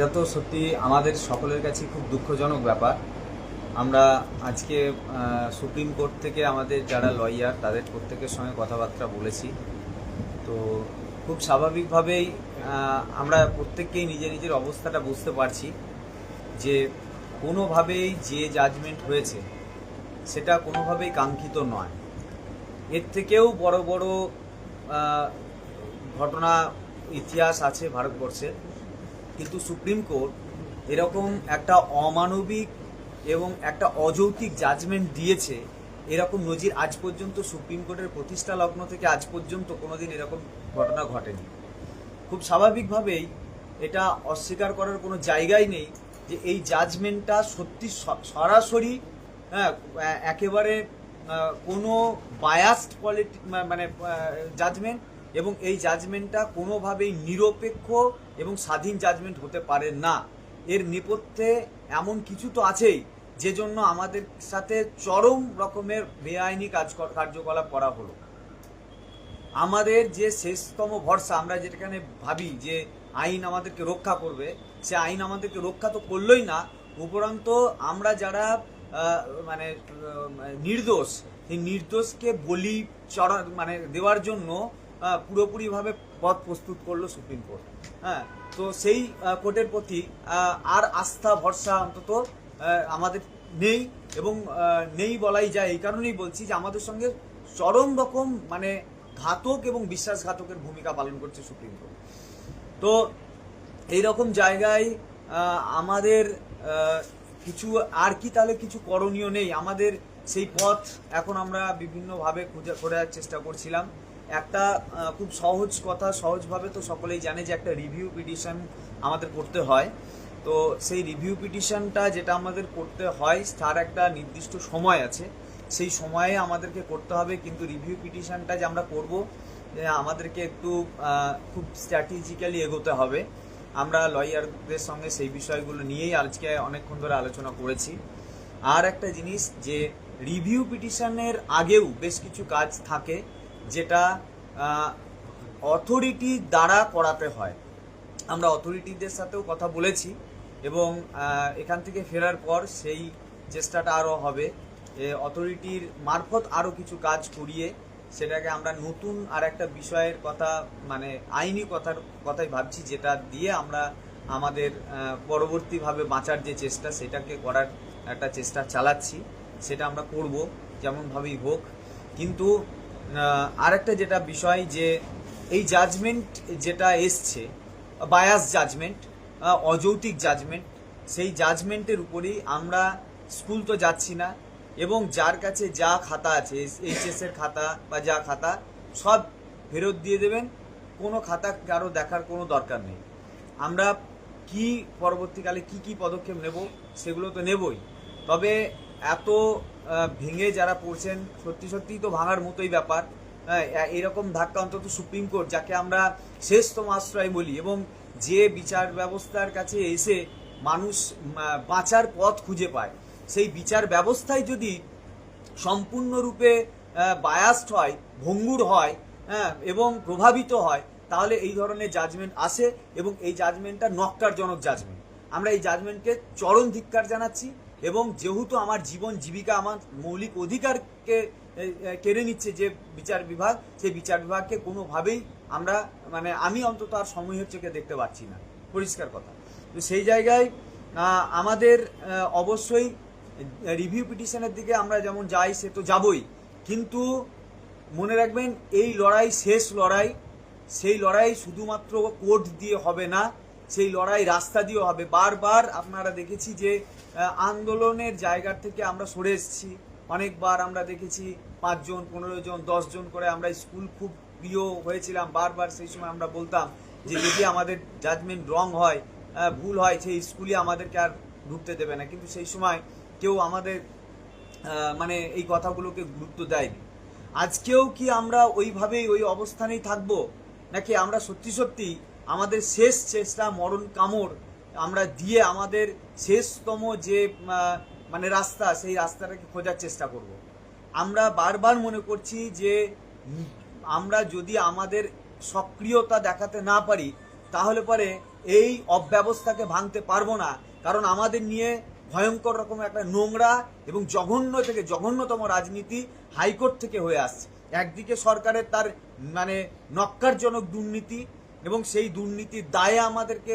এটা তো সত্যি আমাদের সকলের কাছে খুব দুঃখজনক ব্যাপার। আমরা আজকে সুপ্রিম কোর্ট থেকে আমাদের যারা লয়ার, তাদের প্রত্যেকের সঙ্গে কথাবার্তা বলেছি। তো খুব স্বাভাবিকভাবেই আমরা প্রত্যেককেই নিজের নিজের অবস্থাটা বুঝতে পারছি যে কোনোভাবেই যে জাজমেন্ট হয়েছে, সেটা কোনোভাবেই কাঙ্ক্ষিত নয়। এর থেকেও বড় বড় ঘটনা, ইতিহাস আছে ভারতবর্ষে। কিন্তু সুপ্রিম কোর্ট এরকম একটা অমানবিক এবং একটা অযৌক্তিক জাজমেন্ট দিয়েছে, এরকম নজির আজ পর্যন্ত সুপ্রিম কোর্টের প্রতিষ্ঠা লগ্ন থেকে আজ পর্যন্ত কোনোদিন এরকম ঘটনা ঘটেনি। খুব স্বাভাবিকভাবেই এটা অস্বীকার করার কোনো জায়গাই নেই যে এই জাজমেন্টটা সত্যি সরাসরি হ্যাঁ একেবারে কোনো বায়াস্ট পলিটি মানে জাজমেন্ট এবং এই জাজমেন্টটা কোনোভাবেই নিরপেক্ষ এবং স্বাধীন জাজমেন্ট হতে পারে না। এর নেপথ্যে এমন কিছু তো আছেই যে জন্য আমাদের সাথে চরম রকমের বেআইনি কাজ কার্যকলাপ করা হলো। আমাদের যে শেষতম ভরসা, আমরা যেখানে ভাবি যে আইন আমাদেরকে রক্ষা করবে, সে আইন আমাদেরকে রক্ষা তো করলোই না, উপরন্ত আমরা যারা মানে নির্দোষ, সেই নির্দোষকে বলি চড়া মানে দেওয়ার জন্য পুরোপুরিভাবে পথ প্রস্তুত করল সুপ্রিম কোর্ট। হ্যাঁ তো সেই কোর্টের প্রতি আর আস্থা, ভরসা অন্তত আমাদের নেই এবং নেই বলাই যায়। এই কারণেই বলছি যে আমাদের সঙ্গে চরম রকম মানে ঘাতক এবং বিশ্বাসঘাতকের ভূমিকা পালন করছে সুপ্রিম কোর্ট। তো এই রকম জায়গায় আমাদের কিছু, আর কি তাহলে কিছু করণীয় নেই। আমাদের সেই পথ এখন আমরা বিভিন্নভাবে খুঁজে, খোঁজার চেষ্টা করছিলাম। একটা খুব সহজ কথা, সহজভাবে তো সকলেই জানে যে একটা রিভিউ পিটিশন আমাদের করতে হয়। তো সেই রিভিউ পিটিশনটা যেটা আমাদের করতে হয়, তার একটা নির্দিষ্ট সময় আছে। সেই সময়ে আমাদেরকে করতে হবে, কিন্তু রিভিউ পিটিশনটা যে আমরা করব আমাদেরকে একটু খুব স্ট্র্যাটেজিক্যালি এগোতে হবে। আমরা লয়ারদের সঙ্গে সেই বিষয়গুলো নিয়েই আজকে অনেকক্ষণ ধরে আলোচনা করেছি। আর একটা জিনিস যে রিভিউ পিটিশনের আগেও বেশ কিছু কাজ থাকে। যেটা অথরিটি দ্বারা করাতে হয়। আমরা অথরিটিদের সাথেও কথা বলেছি এবং এখান থেকে ফেরার পর সেই চেষ্টাটা আরও হবে। অথরিটির মারফত আরও কিছু কাজ করিয়ে সেটাকে আমরা নতুন আর একটা বিষয়ের কথা মানে আইনি কথার কথাই ভাবছি, যেটা দিয়ে আমরা আমাদের পরবর্তীভাবে বাঁচার যে চেষ্টা, সেটাকে করার একটা চেষ্টা চালাচ্ছি। সেটা আমরা করব, যেমনভাবেই হোক। কিন্তু আর একটা যেটা বিষয় যে এই জাজমেন্ট যেটা এসছে বায়াস জাজমেন্ট অযৌক্তিক জাজমেন্ট সেই জাজমেন্টের উপরেই আমরা স্কুল তো যাচ্ছি না এবং যার কাছে যা খাতা আছে এইচএস এর খাতা বা যা খাতা, সব ফেরত দিয়ে দেবেন। কোনো খাতা কারও দেখার কোনো দরকার নেই। আমরা কি পরবর্তীকালে কি কি পদক্ষেপ নেব, সেগুলো তো নেবই। তবে এত ভেঙে যারা পড়ছেন সত্যি সত্যিই তো ভাঙার মতোই ব্যাপার। হ্যাঁ, এরকম ধাক্কা অন্তত সুপ্রিম কোর্ট যাকে আমরা শেষতম আশ্রয় বলি এবং যে বিচার ব্যবস্থার কাছে এসে মানুষ বাঁচার পথ খুঁজে পায় সেই বিচার ব্যবস্থায় যদি সম্পূর্ণরূপে বায়াস্ট হয় ভঙ্গুর হয় হ্যাঁ এবং প্রভাবিত হয় তাহলে এই ধরনের জাজমেন্ট আসে এবং এই জাজমেন্টটা নক্কারজনক জাজমেন্ট আমরা এই জাজমেন্টকে চরম ধিক্কার জানাচ্ছি এবং যেহেতু আমার জীবন জীবিকা আমার মৌলিক অধিকারকে কেড়ে নিচ্ছে যে বিচার বিভাগ, সেই বিচার বিভাগকে কোনোভাবেই আমরা মানে আমি অন্তত আর সময়ের চোখে দেখতে পাচ্ছি না। পরিষ্কার কথা। তো সেই জায়গায় আমাদের অবশ্যই রিভিউ পিটিশনের দিকে আমরা যেমন যাই, সে তো যাবই। কিন্তু মনে রাখবেন, এই লড়াই শেষ লড়াই, সেই লড়াই শুধুমাত্র কোর্ট দিয়ে হবে না সেই লড়াই রাস্তা দিয়েও হবে। বারবার আপনারা দেখেছি যে আন্দোলনের জায়গার থেকে আমরা সরে এসেছি। অনেকবার আমরা দেখেছি পাঁচজন পনেরো জন দশ জন করে আমরা স্কুল খুব প্রিয় হয়েছিলাম। বারবার সেই সময় আমরা বলতাম যে, যদি আমাদের জাজমেন্ট রং হয় ভুল হয়, সেই স্কুলে আমাদেরকে আর ঢুকতে দেবে না। কিন্তু সেই সময় কেউ আমাদের মানে এই কথাগুলোকে গুরুত্ব দেয়নি। আজকেও কি আমরা ওইভাবেই ওই অবস্থানেই থাকব? নাকি আমরা সত্যি সত্যি আমাদের শেষ চেষ্টা মরণ কামড়, আমরা দিয়ে আমাদের শেষতম যে মানে রাস্তা, সেই রাস্তাটাকে খোঁজার চেষ্টা করব। আমরা বারবার মনে করছি যে, আমরা যদি আমাদের সক্রিয়তা দেখাতে না পারি, তাহলে পরে এই অব্যবস্থাকে ভাঙতে পারব না কারণ আমাদের নিয়ে ভয়ঙ্কর রকম একটা নোংরা এবং জঘন্য থেকে জঘন্যতম রাজনীতি হাইকোর্ট থেকে হয়ে আসছে একদিকে সরকারের তার মানে নক্কারজনক দুর্নীতি এবং সেই দুর্নীতির দায়ে আমাদেরকে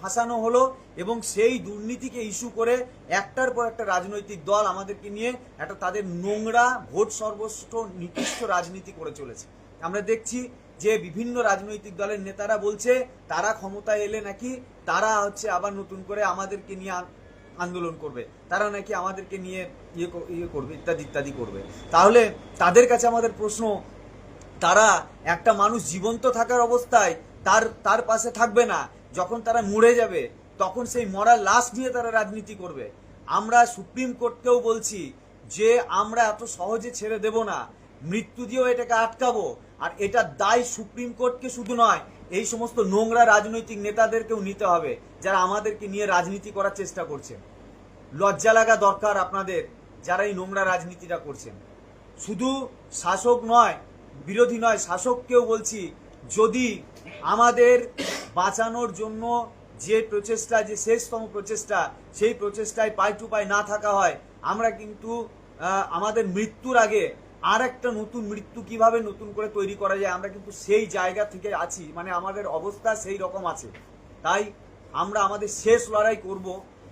ফাঁসানো হলো এবং সেই দুর্নীতিকে ইস্যু করে একটার পর একটা রাজনৈতিক দল আমাদেরকে নিয়ে একটা তাদের নোংরা ভোট সর্বস্ব নিকৃষ্ট রাজনীতি করে চলেছে। আমরা দেখছি যে বিভিন্ন রাজনৈতিক দলের নেতারা বলছে, তারা ক্ষমতায় এলে নাকি তারা হচ্ছে আবার নতুন করে আমাদেরকে নিয়ে আন্দোলন করবে। তারা নাকি আমাদেরকে নিয়ে ইয়ে ইয়ে করবে, ইত্যাদি ইত্যাদি করবে। তাহলে তাদের কাছে আমাদের প্রশ্ন তারা একটা মানুষ জীবন্ত থাকার অবস্থায় তার তার পাশে থাকবে না। যখন তারা মরে যাবে, তখন সেই মরার লাশ নিয়ে তারা রাজনীতি করবে। আমরা সুপ্রিম কোর্টকেও বলছি যে আমরা এত সহজে ছেড়ে দেব না। মৃত্যু দিয়েও এটাকে আটকাবো। আর এটা দায় সুপ্রিম কোর্টকে শুধু নয়, এই সমস্ত নোংরা রাজনৈতিক নেতাদেরকেও নিতে হবে, যারা আমাদেরকে নিয়ে রাজনীতি করার চেষ্টা করছে লজ্জা লাগা দরকার আপনাদের, যারা এই নোংরা রাজনীতিটা করছেন। শুধু শাসক নয় বিরোধী নয়, শাসককেও বলছি, যদি আমাদের বাঁচানোর জন্য যে প্রচেষ্টা, যে শেষতম প্রচেষ্টা, সেই প্রচেষ্টায় পায় টু পাই না থাকা হয়, আমরা কিন্তু আমাদের মৃত্যুর আগে আর একটা নতুন মৃত্যু কীভাবে নতুন করে তৈরি করা যায়, আমরা কিন্তু সেই জায়গা থেকে আছি মানে আমাদের অবস্থা সেই রকম আছে। তাই আমরা আমাদের শেষ লড়াই করব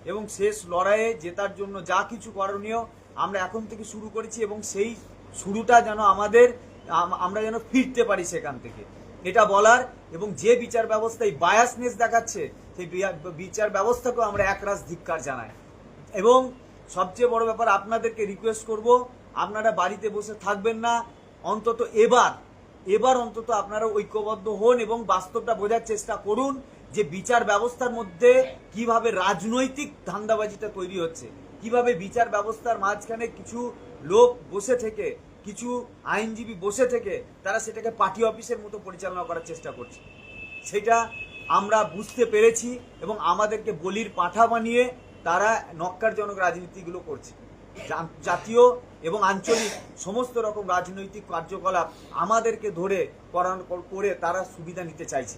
এবং শেষ লড়াইয়ে জেতার জন্য যা কিছু করণীয় আমরা এখন থেকে শুরু করেছি এবং সেই শুরুটা যেন আমাদের আম- আমরা যেন ফিরতে পারি সেখান থেকে। এটা বলার এবং যে বিচার ব্যবস্থায় বায়াসনেস দেখাচ্ছে, সেই বিচার ব্যবস্থাকেও আমরা একরাশ ধিক্কার জানাই। এবং সবচেয়ে বড় ব্যাপার, আপনাদেরকে রিকোয়েস্ট করব, আপনারা বাড়িতে বসে থাকবেন না, অন্তত এবার এবার অন্তত আপনারা ঐক্যবদ্ধ হন এবং বাস্তবটা বোঝার চেষ্টা করুন যে বিচার ব্যবস্থার মধ্যে কীভাবে রাজনৈতিক ধান্দাবাজিটা তৈরি হচ্ছে। কীভাবে বিচার ব্যবস্থার মাঝখানে কিছু লোক বসে থেকে কিছু আইনজীবী বসে থেকে তারা সেটাকে পার্টি অফিসের মতো পরিচালনা করার চেষ্টা করছে। সেটা আমরা বুঝতে পেরেছি এবং আমাদেরকে বলির পাঠা বানিয়ে তারা নক্কারজনক রাজনীতিগুলো করছে। জাতীয় এবং আঞ্চলিক সমস্ত রকম রাজনৈতিক কার্যকলাপ আমাদেরকে ধরে করান, করে তারা সুবিধা নিতে চাইছে।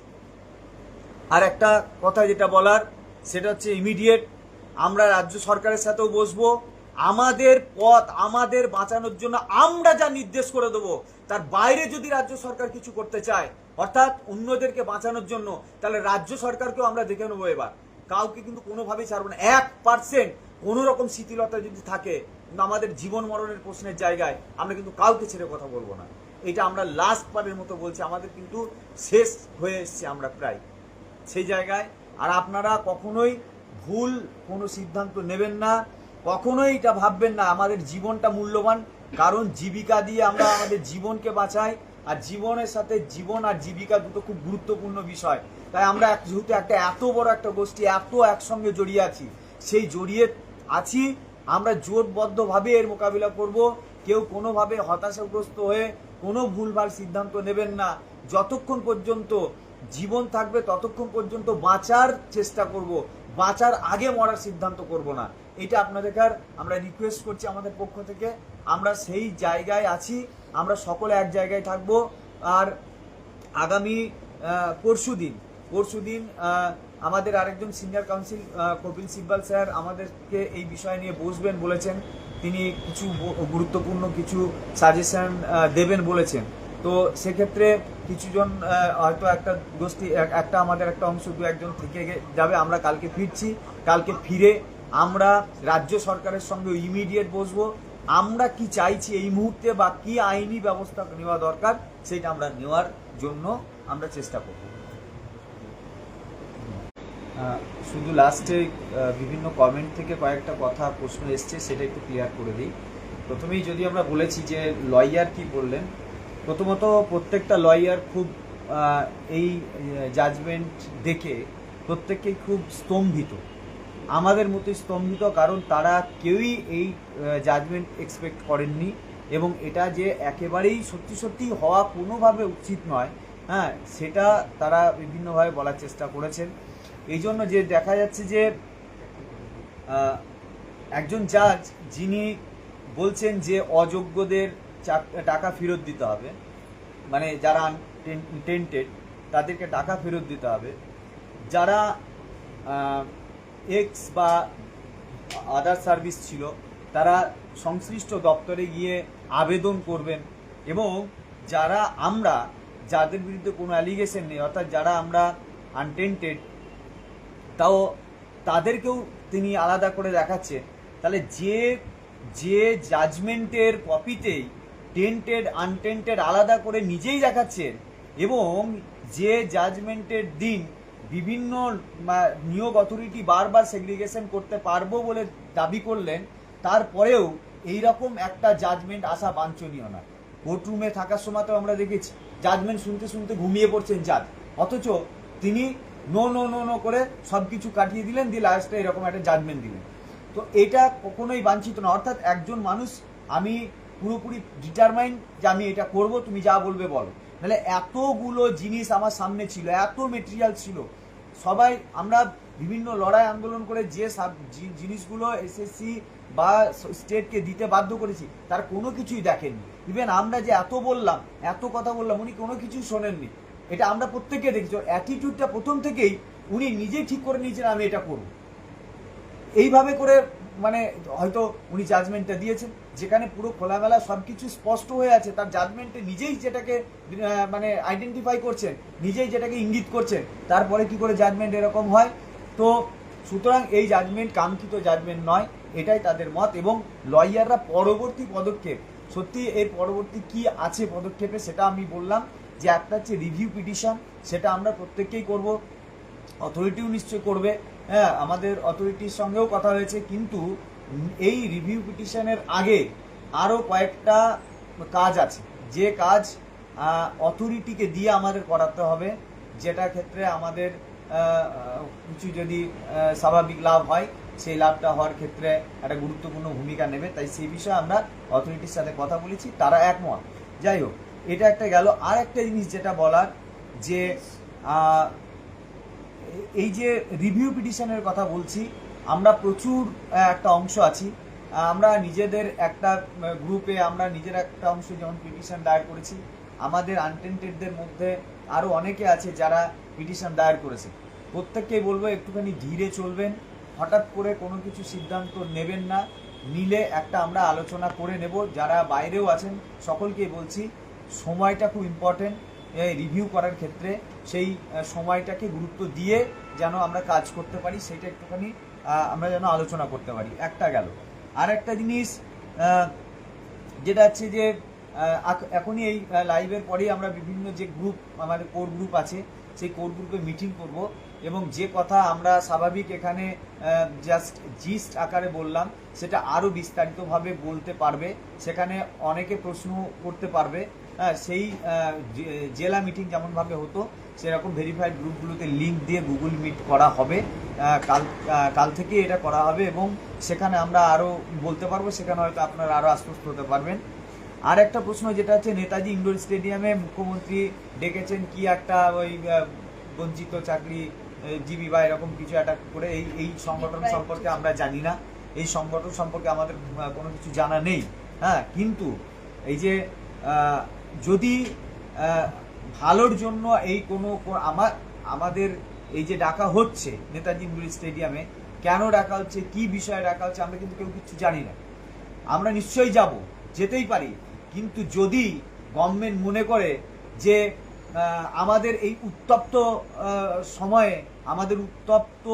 আর একটা কথা যেটা বলার, সেটা হচ্ছে ইমিডিয়েট আমরা রাজ্য সরকারের সাথেও বসবো আমাদের পথ, আমাদের বাঁচানোর জন্য আমরা যা নির্দেশ করে দেবো, তার বাইরে যদি রাজ্য সরকার কিছু করতে চায়, অর্থাৎ অন্যদেরকে বাঁচানোর জন্য, তাহলে রাজ্য সরকারকেও আমরা দেখে নেব এবার। কাউকে কিন্তু কোনোভাবেই ছাড়বো না। এক পার্সেন্ট কোনো রকম শিথিলতা যদি থাকে, কিন্তু আমাদের জীবন মরণের প্রশ্নের জায়গায় আমরা কিন্তু কাউকে ছেড়ে কথা বলব না। এটা আমরা লাস্ট পারের মতো বলছি, আমাদের কিন্তু শেষ হয়ে এসছে আমরা প্রায়। সেই জায়গায়, আর আপনারা কখনোই ভুল কোনো সিদ্ধান্ত নেবেন না। কখনোই এটা ভাববেন না, আমাদের জীবনটা মূল্যবান, কারণ জীবিকা দিয়ে আমরা আমাদের জীবনকে বাঁচাই, আর জীবনের সাথে জীবন আর জীবিকা দুটো খুব গুরুত্বপূর্ণ বিষয়। তাই আমরা যেহেতু একটা এত বড় একটা গোষ্ঠী, এত একসঙ্গে জড়িয়ে আছি, সেই জড়িয়ে আছি, আমরা জোটবদ্ধভাবে এর মোকাবিলা করব। কেউ কোনোভাবে হতাশাগ্রস্ত হয়ে কোনো ভুলভাল সিদ্ধান্ত নেবেন না। যতক্ষণ পর্যন্ত জীবন থাকবে, ততক্ষণ পর্যন্ত বাঁচার চেষ্টা করব। বাঁচার আগে মরার সিদ্ধান্ত করব না। এটা আপনাদেরকে আর আমরা রিকোয়েস্ট করছি আমাদের পক্ষ থেকে। আমরা সেই জায়গায় আছি, আমরা সকলে এক জায়গায় থাকব। আর আগামী পরশু দিন পরশু দিন আমাদের আরেকজন senior counsel Kapil Sibal sir আমাদেরকে এই বিষয় নিয়ে বসবেন বলেছেন। তিনি কিছু গুরুত্বপূর্ণ কিছু সাজেশন দেবেন বলেছেন। তো সেক্ষেত্রে কিছুজন হয়তো একটা গোষ্ঠী, এক- একটা আমাদের একটা অংশ দু একজন থেকে যাবে। আমরা কালকে ফিরছি। কালকে ফিরে আমরা রাজ্য সরকারের সঙ্গে ইমিডিয়েট বসবো। আমরা কি চাইছি এই মুহূর্তে বা কি আইনি ব্যবস্থা নেওয়া দরকার, সেটা আমরা নেওয়ার জন্য আমরা চেষ্টা করব। শুধু লাস্টে বিভিন্ন কমেন্ট থেকে কয়েকটা কথা, প্রশ্ন এসছে, সেটা একটু ক্লিয়ার করে দিই। প্রথমেই যদি আমরা বলেছি যে লয়ার কি বললেন, প্রথমত প্রত্যেকটা লয়ার খুব এই জাজমেন্ট দেখে প্রত্যেককেই খুব স্তম্ভিত। আমাদের মতোই স্তম্ভিত, কারণ তারা কেউই এই জাজমেন্ট এক্সপেক্ট করেননি। এবং এটা যে একেবারেই সত্যি সত্যি হওয়া কোনোভাবে উচিত নয় হ্যাঁ সেটা তারা বিভিন্নভাবে বলার চেষ্টা করেছেন। এই জন্য যে দেখা যাচ্ছে যে একজন জাজ যিনি বলছেন যে অযোগ্যদের টাকা ফেরত দিতে হবে মানে যারা টেন্টেড তাদেরকে টাকা ফেরত দিতে হবে। যারা এক্স বা আদার সার্ভিস ছিল, তারা সংশ্লিষ্ট দপ্তরে গিয়ে আবেদন করবেন এবং যারা আমরা, যাদের বিরুদ্ধে কোনো অ্যালিগেশন নেই, অর্থাৎ যারা আমরা আনটেন্টেড তাও তাদেরকেও তিনি আলাদা করে দেখাচ্ছেন তাহলে যে যে জাজমেন্টের কপিতেই টেন্টেড আনটেন্টেড আলাদা করে নিজেই দেখাচ্ছেন এবং যে জাজমেন্টের দিন বিভিন্ন নিয়োগ অথরিটি বারবার সেগ্রিগেশন করতে পারব বলে দাবি করলেন, তারপরেও এই রকম একটা জাজমেন্ট আসা বাঞ্ছনীয় না কোর্টরুমে থাকার সময় তো আমরা দেখেছি জাজমেন্ট শুনতে শুনতে ঘুমিয়ে পড়ছেন জাজ অথচ তিনি নো নো নো নো করে সব কিছু কাটিয়ে দিলেন, দিয়ে লাস্টে এরকম একটা জাজমেন্ট দিলেন। তো এটা কখনোই বাঞ্ছিত না অর্থাৎ একজন মানুষ, আমি পুরোপুরি ডিটারমাইন যে আমি এটা করব, তুমি যা বলবে বলো। নাহলে এতগুলো জিনিস আমার সামনে ছিল, এত মেটেরিয়াল ছিল। সবাই, আমরা বিভিন্ন লড়াই আন্দোলন করে যে জিনিসগুলো এসএসসি বা স্টেটকে দিতে বাধ্য করেছি, তার কোনো কিছুই দেখেননি। ইভেন আমরা যে এত বললাম, এত কথা বললাম, উনি কোনো কিছুই শোনেননি। এটা আমরা প্রত্যেকে দেখেছি। অ্যাটিটিউডটা প্রথম থেকেই উনি নিজেই ঠিক করে নিয়েছেন, আমি এটা করব। এইভাবে করে মানে হয়তো উনি জাজমেন্টটা দিয়েছেন। যেখানে পুরো খোলামেলা সব কিছু স্পষ্ট হয়ে আছে, তার জাজমেন্টে নিজেই যেটাকে মানে আইডেন্টিফাই করছেন, নিজেই যেটাকে ইঙ্গিত করছেন, তারপরে কি করে জাজমেন্ট এরকম হয়? তো সুতরাং এই জাজমেন্ট কাঙ্ক্ষিত জাজমেন্ট নয়, এটাই তাদের মত এবং লয়াররা পরবর্তী পদক্ষেপ, সত্যি এর পরবর্তী কি আছে পদক্ষেপে সেটা আমি বললাম যে একটা হচ্ছে রিভিউ পিটিশন সেটা আমরা প্রত্যেককেই করব অথরিটিও নিশ্চয় করবে হ্যাঁ আমাদের অথরিটির সঙ্গেও কথা হয়েছে, কিন্তু এই রিভিউ পিটিশনের আগে আরও কয়েকটা কাজ আছে। যে কাজ অথরিটিকে দিয়ে আমাদের করাতে হবে, যেটা ক্ষেত্রে আমাদের কিছু যদি স্বাভাবিক লাভ হয়, সেই লাভটা হওয়ার ক্ষেত্রে একটা গুরুত্বপূর্ণ ভূমিকা নেবে। তাই সেই বিষয়ে আমরা অথরিটির সাথে কথা বলেছি, তারা একমত। যাই হোক, এটা একটা গেল। আর একটা জিনিস যেটা বলার, যে এই যে রিভিউ পিটিশনের কথা বলছি আমরা প্রচুর একটা অংশ আছি। আমরা নিজেদের একটা গ্রুপে আমরা নিজের একটা অংশ যেমন পিটিশন দায়ের করেছি, আমাদের আনটেন্টেডদের মধ্যে আরও অনেকে আছে যারা পিটিশন দায়ের করেছে। প্রত্যেককেই বলব একটুখানি ধীরে চলবেন, হঠাৎ করে কোনো কিছু সিদ্ধান্ত নেবেন না নিলে একটা আমরা আলোচনা করে নেব। যারা বাইরেও আছেন, সকলকেই বলছি, সময়টা খুব ইম্পর্টেন্ট রিভিউ করার ক্ষেত্রে সেই সময়টাকে গুরুত্ব দিয়ে যেন আমরা কাজ করতে পারি, সেটা একটুখানি আমরা যেন আলোচনা করতে পারি। একটা গেল। আর একটা জিনিস যেটা হচ্ছে যে এখনই এই লাইভের পরেই আমরা বিভিন্ন যে গ্রুপ আমাদের কোর গ্রুপ আছে, সেই কোর গ্রুপে মিটিং করব। এবং যে কথা আমরা স্বাভাবিক এখানে জাস্ট জিস্ট আকারে বললাম সেটা আরও বিস্তারিতভাবে বলতে পারবে। সেখানে অনেকে প্রশ্ন করতে পারবে। হ্যাঁ, সেই জেলা মিটিং যেমনভাবে হতো সেরকম ভেরিফাইড গ্রুপগুলোতে লিংক দিয়ে গুগল মিট করা হবে। কাল কাল থেকে এটা করা হবে এবং সেখানে আমরা আরও বলতে পারব সেখানে হয়তো আপনারা আরও আশ্বস্ত হতে পারবেন। আর একটা প্রশ্ন যেটা হচ্ছে নেতাজি ইন্ডোর স্টেডিয়ামে মুখ্যমন্ত্রী ডেকেছেন কি একটা ওই বঞ্চিত চাকরি জীবী বা এরকম কিছু একটা করে এই এই সংগঠন সম্পর্কে আমরা জানি না। এই সংগঠন সম্পর্কে আমাদের কোনো কিছু জানা নেই। হ্যাঁ কিন্তু এই যে যদি ভালোর জন্য এই কোনো আমার আমাদের এই যে ডাকা হচ্ছে নেতাজি ইন্ডোর স্টেডিয়ামে কেন ডাকা হচ্ছে কি বিষয়ে ডাকা হচ্ছে আমরা কিন্তু কেউ কিছু জানি না। আমরা নিশ্চয়ই যাব যেতেই পারি। কিন্তু যদি গভর্নমেন্ট মনে করে যে আমাদের এই উত্তপ্ত সময়ে আমাদের উত্তপ্ত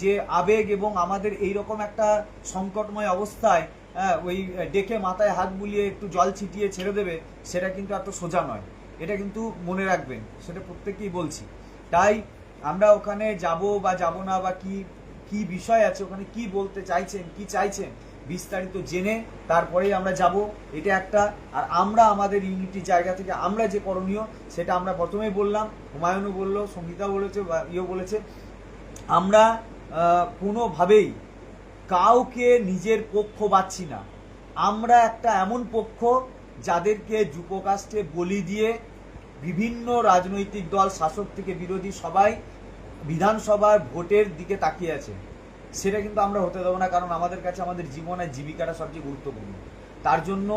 যে আবেগ এবং আমাদের এই রকম একটা সংকটময় অবস্থায় ওই ডেকে মাথায় হাত বুলিয়ে একটু জল ছিটিয়ে ছেড়ে দেবে, সেটা কিন্তু এত সোজা নয়। এটা কিন্তু মনে রাখবেন, সেটা প্রত্যেকেই বলছি। তাই আমরা ওখানে যাব বা যাব না বা কি কি বিষয় আছে, ওখানে কি বলতে চাইছেন, কি চাইছেন বিস্তারিত জেনে তারপরেই আমরা যাব। এটা একটা, আর আমরা আমাদের ইউনিটি জায়গা থেকে আমরা যে করণীয়, সেটা আমরা প্রথমেই বললাম, হুমায়ুনও বলল সঙ্গীতা বলেছে, বা ইয়েও বলেছে। আমরা কোনোভাবেই কাউকে নিজের পক্ষ পাচ্ছি না। আমরা একটা এমন পক্ষ যাদেরকে যুবকাস্টে বলি দিয়ে বিভিন্ন রাজনৈতিক দল, শাসক থেকে বিরোধী সবাই বিধানসভার ভোটের দিকে তাকিয়ে আছে। সেটা কিন্তু আমরা হতে দেবো না, কারণ আমাদের কাছে আমাদের জীবন আর জীবিকাটা সবচেয়ে গুরুত্বপূর্ণ। তার জন্য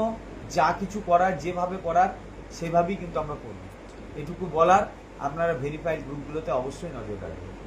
যা কিছু করার, যেভাবে করার, সেভাবেই কিন্তু আমরা করব। এটুকু বলার, আপনারা ভেরিফাইড গ্রুপগুলোতে অবশ্যই নজর রাখবেন।